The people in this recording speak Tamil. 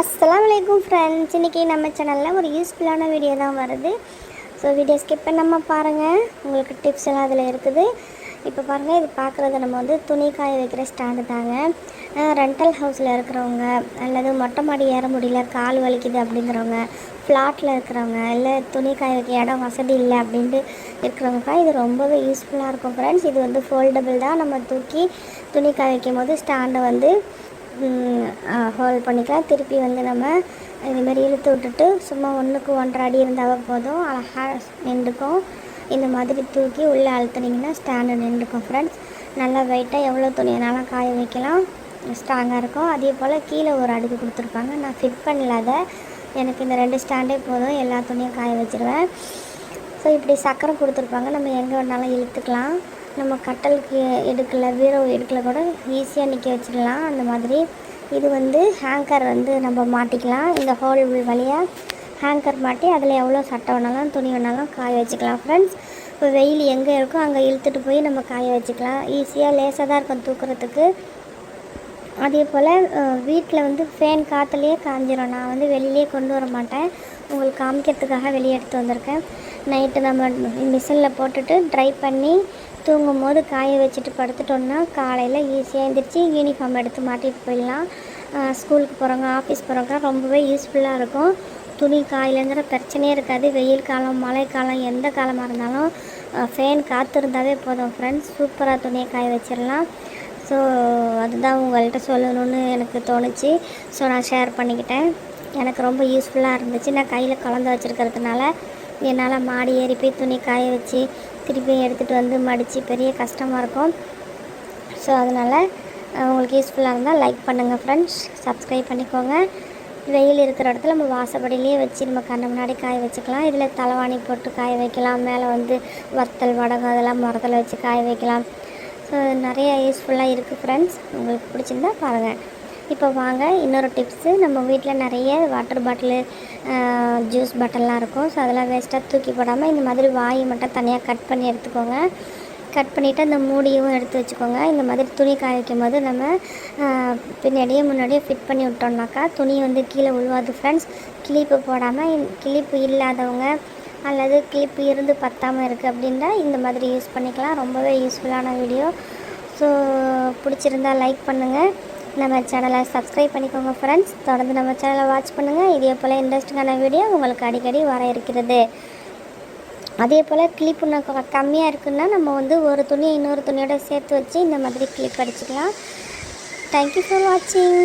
அஸ்லாமலைக்கும் ஃப்ரெண்ட்ஸ் இன்றைக்கி நம்ம சேனலில் ஒரு யூஸ்ஃபுல்லான வீடியோ தான் வருது. ஸோ வீடியோ ஸ்கிப் பண்ணாமல் பாருங்கள் உங்களுக்கு டிப்ஸ் எல்லாம் அதில் இருக்குது. இப்போ பாருங்கள் இது பார்க்குறது நம்ம வந்து துணி காய வைக்கிற ஸ்டாண்டு தாங்க. ரெண்டல் ஹவுஸில் இருக்கிறவங்க அல்லது மொட்டை மாடி ஏற முடியல கால் வலிக்குது அப்படிங்கிறவங்க ஃப்ளாட்டில் இருக்கிறவங்க இல்லை துணி காய வைக்க இடம் வசதி இல்லை அப்படின்ட்டு இருக்கிறவங்க இது ரொம்பவே யூஸ்ஃபுல்லாக இருக்கும் ஃப்ரெண்ட்ஸ் இது வந்து ஃபோல்டபுள் தான். நம்ம தூக்கி துணி காய வைக்கும் போது ஸ்டாண்டை வந்து ஹோல்ட் பண்ணிக்கலாம். திருப்பி வந்து நம்ம இதுமாரி இழுத்து விட்டுட்டு சும்மா ஒன்றுக்கு ஒன்றரை அடி இருந்தாவே போதும். அழகாக நின்றுக்கும். இந்த மாதிரி தூக்கி உள்ளே அழுத்துனீங்கன்னா ஸ்டாண்டு நின்றுக்கும் ஃப்ரெண்ட்ஸ் நல்லா வெயிட்டாக எவ்வளோ துணியினாலும் காய வைக்கலாம். ஸ்ட்ராங்காக இருக்கும். அதே போல் கீழே ஒரு அடுக்கு கொடுத்துருப்பாங்க. நான் ஃபிட் பண்ணல அதை எனக்கு இந்த ரெண்டு ஸ்டாண்டே போதும். எல்லா துணியும் காய வச்சுருவேன். ஸோ இப்படி சக்கரம் கொடுத்துருப்பாங்க. நம்ம எங்கே வேணாலும் இழுத்துக்கலாம். நம்ம கட்டலுக்கு எடுக்கல வீரம் எடுக்கல கூட ஈஸியாக நிற்க வச்சுக்கலாம். அந்த மாதிரி இது வந்து ஹேங்கர் வந்து நம்ம மாட்டிக்கலாம். இந்த ஹோல் வழியாக ஹேங்கர் மாட்டி அதில் எவ்வளோ சட்டை வேணாலும் துணி வேணாலும் காய வச்சுக்கலாம். ஃப்ரெண்ட்ஸ் இப்போ வெயில் எங்கே இருக்கோ அங்கே இழுத்துட்டு போய் நம்ம காய வச்சுக்கலாம். ஈஸியாக லேசாக தான் இருக்கும் தூக்குறதுக்கு. அதே போல் வீட்டில் வந்து ஃபேன் காற்றுலேயே காஞ்சிரும். நான் வந்து வெளியிலே கொண்டு வர மாட்டேன். உங்களுக்கு காமிக்கிறதுக்காக வெளியே எடுத்து வந்திருக்கேன். நைட்டு நம்ம மிஷினில் போட்டுட்டு ட்ரை பண்ணி தூங்கும் போது காய வச்சுட்டு படுத்துட்டோம்னா காலையில் ஈஸியாக எழுந்திரிச்சு யூனிஃபார்ம் எடுத்து மாட்டிகிட்டு போயிடலாம். ஸ்கூலுக்கு போகிறவங்க ஆஃபீஸ் போகிறவங்க ரொம்பவே யூஸ்ஃபுல்லாக இருக்கும். துணி காயிலங்கிற பிரச்சனையே இருக்காது. வெயில் காலம் மழை காலம் எந்த காலமாக இருந்தாலும் ஃபேன் காற்று இருந்தாவே போதும். ஃப்ரெண்ட்ஸ் சூப்பராக துணியை காய வச்சிடலாம். ஸோ அதுதான் உங்கள்கிட்ட சொல்லணும்னு எனக்கு தோணுச்சு. ஸோ நான் ஷேர் பண்ணிக்கிட்டேன். எனக்கு ரொம்ப யூஸ்ஃபுல்லாக இருந்துச்சு. நான் கையில் குழந்த வச்சுருக்கிறதுனால என்னால் மாடி ஏறி போய் துணி காய வச்சு திருப்பி எடுத்துகிட்டு வந்து மடித்து பெரிய கஷ்டமாக இருக்கும். ஸோ அதனால் உங்களுக்கு யூஸ்ஃபுல்லாக இருந்தால் லைக் பண்ணுங்கள் ஃப்ரெண்ட்ஸ் சப்ஸ்கிரைப் பண்ணிக்கோங்க. வெயில் இருக்கிற இடத்துல நம்ம வாசப்படியிலேயே வச்சு நம்ம கண்ணை முன்னாடி காய வச்சுக்கலாம். இதில் தலைவாணி போட்டு காய வைக்கலாம். மேலே வந்து வத்தல் வடகம் அதெல்லாம் மரத்தில் வச்சு காய வைக்கலாம். ஸோ நிறைய யூஸ்ஃபுல்லாக இருக்குது ஃப்ரெண்ட்ஸ் உங்களுக்கு பிடிச்சிருந்தா பாருங்கள் இப்போ வாங்க இன்னொரு டிப்ஸு நம்ம வீட்டில் நிறைய வாட்டர் பாட்டிலு ஜூஸ் பாட்டில்லாம் இருக்கும். ஸோ அதெல்லாம் வேஸ்ட்டாக தூக்கி போடாமல் இந்த மாதிரி வாயை மட்டும் தனியாக கட் பண்ணி எடுத்துக்கோங்க. கட் பண்ணிவிட்டு அந்த மூடியும் எடுத்து வச்சுக்கோங்க. இந்த மாதிரி துணி காய வைக்கும் போது நம்ம பின்னாடியே முன்னாடியே ஃபிட் பண்ணி விட்டோம்னாக்கா துணி வந்து கீழே உழுவாது ஃப்ரெண்ட்ஸ் கிளிப்பு போடாமல் கிளிப்பு இல்லாதவங்க அல்லது கிளிப்பு இருந்து பத்தாமல் இருக்குது அப்படின்னா இந்த மாதிரி யூஸ் பண்ணிக்கலாம். ரொம்பவே யூஸ்ஃபுல்லான வீடியோ ஸோ பிடிச்சிருந்தா லைக் பண்ணுங்கள் நம்ம சேனலை சப்ஸ்கிரைப் பண்ணிக்கோங்க ஃப்ரெண்ட்ஸ் தொடர்ந்து நம்ம சேனலை வாட்ச் பண்ணுங்கள் இதே போல் இன்ட்ரெஸ்டிங்கான வீடியோ உங்களுக்கு அடிக்கடி வர இருக்கிறது. அதே போல் கிளிப் இன்னும் கம்மியாக இருக்குன்னா நம்ம வந்து ஒரு துணியை இன்னொரு துணியோட சேர்த்து வச்சு இந்த மாதிரி கிளிப் அடிச்சுக்கலாம். தேங்க்யூ ஃபார் வாட்சிங்